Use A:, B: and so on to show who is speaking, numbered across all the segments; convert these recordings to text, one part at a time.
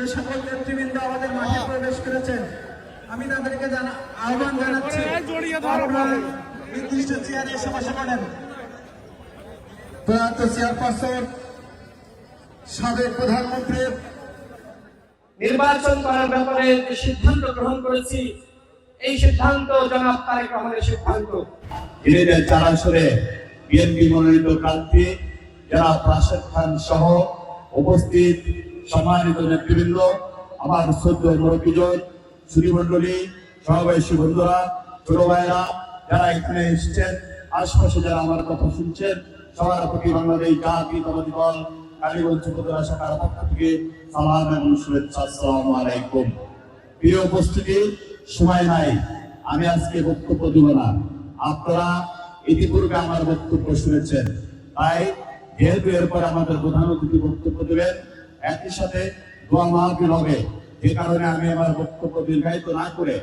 A: যে সকল নেতৃবৃন্দ আমাদের মাঠে প্রবেশ করেছেন। আমি তাদেরকে জানা আহ্বান জানাচ্ছি নির্দিষ্ট চেয়ারে এসে বসে পড়েন। প্রয়াত চেয়ারপারসন সাবেক প্রধানমন্ত্রী।
B: নির্বাচন করার ব্যাপারে যে সিদ্ধান্ত গ্রহণ করেছি এই সিদ্ধান্ত জনাব তারেক রহমানের সিদ্ধান্ত।
C: চার আসরে বিএনপি মনোনীত প্রার্থী যারা রাশেদ খান সহ উপস্থিত সম্মানিত নেতৃবৃন্দ, আমার সদ্য মুরব্বীজন সুধীমণ্ডলী সমাবেশী বন্ধুরা, ছোট ভাইরা যারা এখানে এসছেন, আশপাশে যারা আমার কথা শুনছেন, সবার প্রতি বাংলাদেশ জাতীয়তাবাদী দল, কালীগঞ্জ উপজেলা শাখার পক্ষ থেকে সালাম এবং শুভেচ্ছা, আসসালামু আলাইকুম। প্রিয় উপস্থিতি, সময় নাই, আমি আজকে বক্তব্য দিব না। আপনারা ইতিপূর্বে আমার বক্তব্য শুনেছেন, তাই যেহেতু এরপরে আমাদের প্রধান অতিথি বক্তব্য দেবেন একই সাথে দোয়া মাহফিল হবে। যে কারণে আমি আমার বক্তব্য দীর্ঘায়িত না করে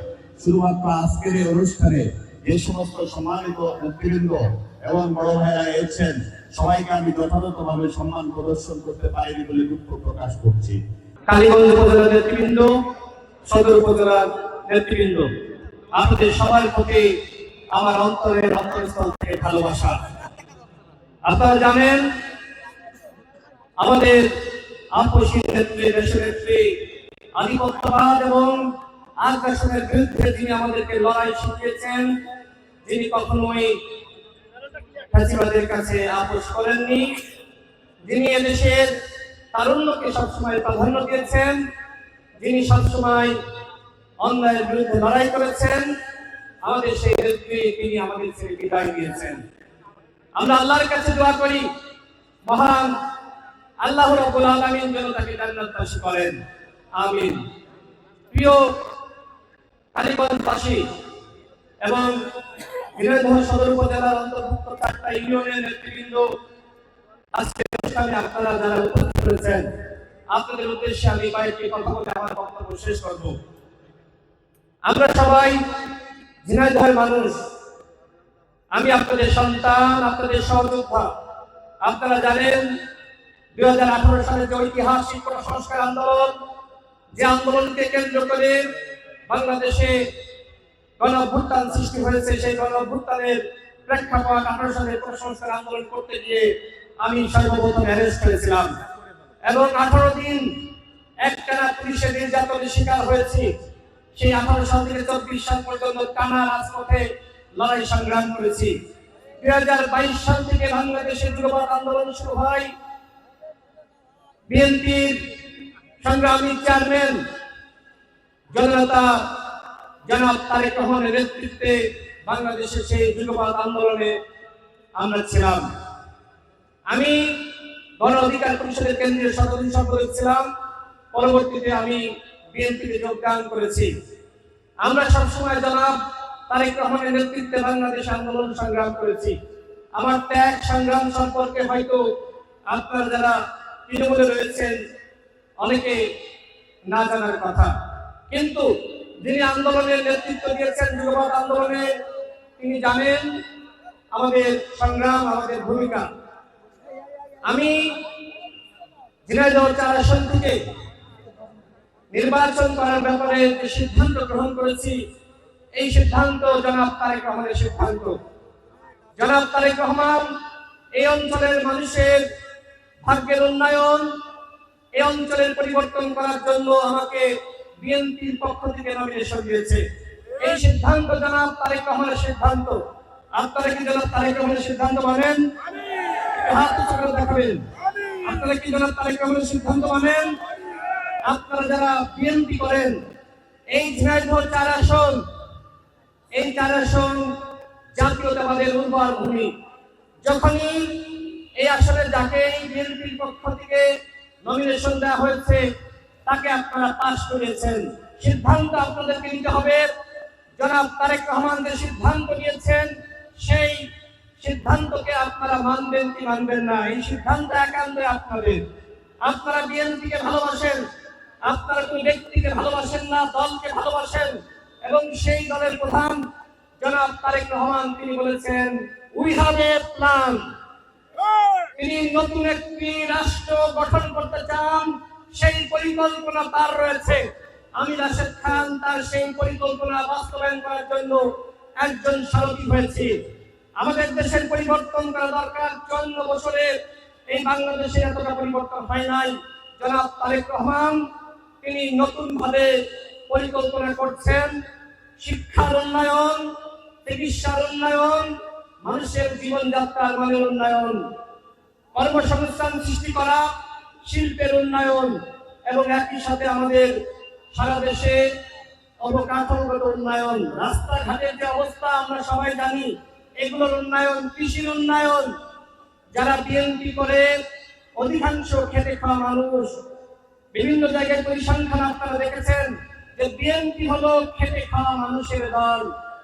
C: শুধুমাত্র আজকের এই অনুষ্ঠানে যে সমস্ত সম্মানিত নেতৃবৃন্দ এবং বড় ভাইরা এসেছেন, সবাইকে আমি যথাযথভাবে সম্মান প্রদর্শন করতে পারিনি বলে দুঃখ প্রকাশ করছি।
B: কালীগঞ্জ নেতৃবৃন্দ, সদর উপজেলার নেতৃবৃন্দ, আপনাদের সবার প্রতি আমার অন্তরের অন্তরস্থল থেকে ভালোবাসা। আপনারা জানেন, আমাদের আপসী নেত্রী দেশনেত্রী আধিপত্যবাদ এবং আগ্রাসনের বিরুদ্ধে যিনি আমাদেরকে লড়াই শিখিয়েছেন, যিনি কখনোই ফ্যাসিবাদের কাছে আপোষ করেননি, যিনি এদেশের তারুণ্যকে সবসময় প্রাধান্য দিয়েছেন, যিনি সবসময় অন্যায়ের বিরুদ্ধে লড়াই করেছেন, আমাদের সেই নেত্রী তিনি আমাদের ছেড়ে বিদায় দিয়েছেন আমরা আল্লাহর কাছে দোয়া করি, মহান আল্লাহ রাব্বুল আলামিন যেন তাকে জান্নাতবাসী করেন। আমিন। প্রিয় কালীগঞ্জবাসী এবং ঝিনাইদহ সদর উপজেলার অন্তর্ভুক্ত চারটা ইউনিয়নের নেতৃবৃন্দ, আজকে অনুষ্ঠানে আপনারা যারা উপস্থিত রয়েছেন, আপনাদের উদ্দেশ্যে আমি কয়েকটি কথা বলে আমার বক্তব্য শেষ করব। আমরা সবাই ঝিনাইদহের মানুষ। আমি আপনাদের সন্তান, আপনাদের সহযোদ্ধা। আপনারা জানেন দুই হাজার আঠারো সালে যে ঐতিহাসিক সংস্কার আন্দোলন, যে আন্দোলনকে কেন্দ্র করে বাংলাদেশে গণ সৃষ্টি হয়েছে, সেই গণ অভ্যুত্থানের প্রেক্ষাপট আঠারো সালের সংস্কার আন্দোলন করতে গিয়ে আমি সর্বপ্রথম অ্যারেস্ট করেছিলাম। এবং আঠারো দিন একটানা পুলিশের নির্যাতনের শিকার হয়েছি। সেই আঠারো সাল থেকে চব্বিশ সাল পর্যন্ত টানা রাজপথে লড়াই সংগ্রাম করেছি। দুই হাজার বাইশ সাল থেকে বাংলাদেশের যুবক আন্দোলন শুরু হয়। বিএনপির সংগ্রামী চেয়ারম্যান জনতা জনাব তারেক রহমানের নেতৃত্বে বাংলাদেশের সেই যুগপাত আন্দোলনে আমরা ছিলাম। আমি গণ অধিকার পরিষদের কেন্দ্রীয় সদস্য সম্পাদক ছিলাম। পরবর্তীতে আমি বিএনপিতে যোগদান করেছি। আমরা সবসময় জনাব তারেক রহমানের নেতৃত্বে বাংলাদেশ আন্দোলন সংগ্রাম করেছি। আমার ত্যাগ, সংগ্রাম সম্পর্কে হয়তো আপনারা যারা তৃণমূলে রয়েছেন অনেকে না জানার কথা। কিন্তু যিনি আন্দোলনের নেতৃত্ব দিয়েছেন, যুগপৎ আন্দোলনে তিনি জানেন আমাদের সংগ্রাম, আমাদের ভূমিকা। আমি ঝিনাইদহ চার আসন থেকে নির্বাচন করার ব্যাপারে যে সিদ্ধান্ত গ্রহণ করেছি, এই সিদ্ধান্ত জনাব তারেক রহমানের সিদ্ধান্ত। জনাব তারেক রহমান এই অঞ্চলের মানুষের ভাগ্যের উন্নয়ন এই অঞ্চলের পরিবর্তন করার জন্য আমাকে বিএনপির পক্ষ থেকে নমিনেশন দিয়েছে। এই সিদ্ধান্ত জনাব তারেক রহমানের সিদ্ধান্ত। আপনারা কি জনাব তারেক রহমানের সিদ্ধান্ত মানেন? হাত করে দেখাবেন। আপনারা কি জনাব তারেক রহমানের সিদ্ধান্ত মানেন? আপনারা যারা বিএনপি করেন এই ঝিনাইদহ চার আসন এই চার আসন জাতীয়তাবাদের উর্বর ভূমি। যখনই এই আসলে যাকে বিএনপির পক্ষ থেকে নমিনেশন দেওয়া হয়েছে, তাকে আপনারা পাশ করেছেন। সিদ্ধান্ত আপনাদেরকে নিতে হবে। জনাব তারেক রহমান যে সিদ্ধান্ত নিয়েছেন, সেই সিদ্ধান্তকে আপনারা মানবেন কি মানবেন না? এই সিদ্ধান্ত একান্ত আপনাদের। আপনারা বিএনপিকে ভালোবাসেন, আপনারা কোন ব্যক্তিকে ভালোবাসেন না, দলকে ভালোবাসেন। এবং সেই দলের প্রধান জনাব তারেক রহমান তিনি বলেছেন উই হ্যাভ এ প্ল্যান তিনি নতুন একটি রাষ্ট্র গঠন করতে চান, সেই পরিকল্পনা তার রয়েছে। আমি রাশেদ খান তার সেই পরিকল্পনা বাস্তবায়ন করার জন্য একজন সারথি হয়েছি। আমাদের দেশের পরিবর্তন করা দরকার। চন্ন বছরে এই বাংলাদেশে এতটা পরিবর্তন হয় নাই। জনাব তারেক রহমান, তিনি নতুন ভাবে পরিকল্পনা করছেন। শিক্ষার উন্নয়ন, চিকিৎসার উন্নয়ন, মানুষের জীবনযাত্রার মানের উন্নয়ন। কর্মসংস্থান সৃষ্টি করা, শিল্পের উন্নয়ন এবং একই সাথে আমাদের সারা দেশে অবকাঠামোগত উন্নয়ন। রাস্তাঘাটের যে অবস্থা আমরা সবাই জানি, এগুলোর উন্নয়ন, কৃষির উন্নয়ন। যারা বিএনপি করে, অধিকাংশ খেতে খাওয়া মানুষ। বিভিন্ন জায়গায় পরিসংখ্যান আপনারা দেখেছেন যে বিএনপি হলো খেতে খাওয়া মানুষের দল।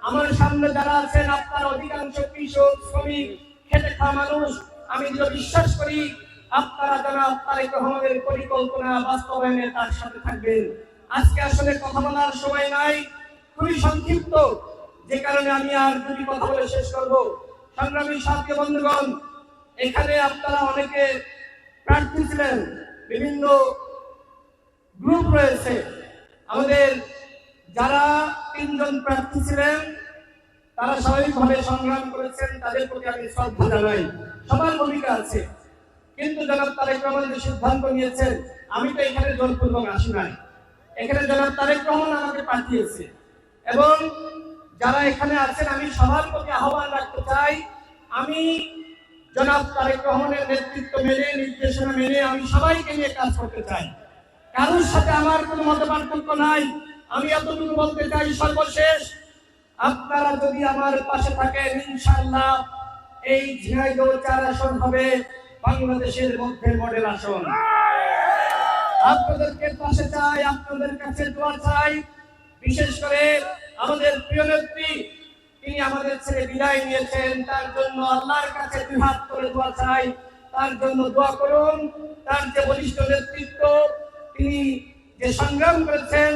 B: আমার সামনে যারা আছেন, আপনার অধিকাংশ কৃষক, শ্রমিক খেতে খাওয়া মানুষ। আমি যেটা বিশ্বাস করি, আপনারা যারা তারেক রহমানের পরিকল্পনা বাস্তবায়নে তার সাথে থাকবেন। আজকে আসলে কথা বলার সময় নাই, খুবই সংক্ষিপ্ত। যে কারণে আমি আর দুটি কথা বলে শেষ করব। সংগ্রামী সাথী বন্ধুগণ, এখানে আপনারা অনেকে প্রার্থী ছিলেন, বিভিন্ন গ্রুপ রয়েছে। আমাদের যারা তিনজন প্রার্থী ছিলেন তারা স্বাভাবিকভাবে সংগ্রাম করেছেন, তাদের প্রতি আমি শ্রদ্ধা জানাই। সবার ভূমিকা আছে। কিন্তু জনাব তারেক রহমান যে সিদ্ধান্ত নিয়েছেন, আমি তো এখানে জোরপূর্বক আসি নাই। এখানে জনাব তারেক রহমান আমাকে পাঠিয়েছে। এবং যারা এখানে আছেন, আমি সবার প্রতি আহ্বান রাখতে চাই, আমি জনাব তারেক রহমানের নেতৃত্ব মেনে, নির্দেশনা মেনে আমি সবাইকে নিয়ে কাজ করতে চাই। কারোর সাথে আমার কোনো মত পার্থক্য নাই। আমি এতটুকু বলতে চাই, সর্বশেষ আপনারা যদি আমার পাশে থাকেন ইনশাল্লাহ এই ঝিনাইদহ চার আসন হবে বাংলাদেশের মধ্যে মডেল আসন। আপনাদেরকে পাশে চাই, আপনাদের কাছে দোয়া চাই। বিশেষ করে আমাদের প্রিয় নেত্রী, তিনি আমাদের ছেড়ে বিদায় নিয়েছেন। তার জন্য আল্লাহর কাছে দুই হাত করে দোয়া চাই। তার জন্য দোয়া করুন। তার যে বলিষ্ঠ নেতৃত্ব, তিনি যে সংগ্রাম করেছেন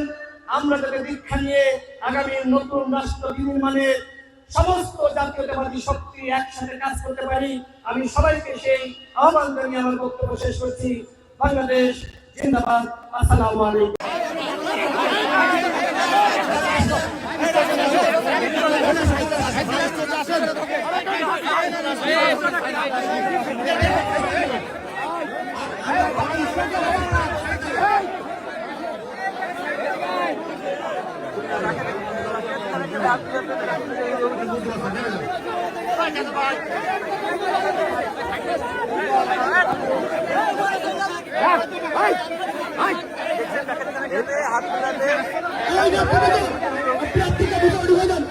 B: আমরা তাকে দীক্ষা নিয়ে আগামী নতুন রাষ্ট্র নির্মাণে সমস্ত জাতীয়তাবাদী শক্তি একসাথে কাজ করতে পারি আমি সবাইকে সেই আহ্বান জানিয়ে আমার বক্তব্য শেষ করছি বাংলাদেশ জিন্দাবাদ আসসালামু আলাইকুম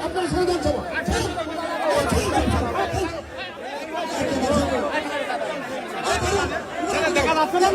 D: আপনারা সরে যান দেখা যাচ্ছে না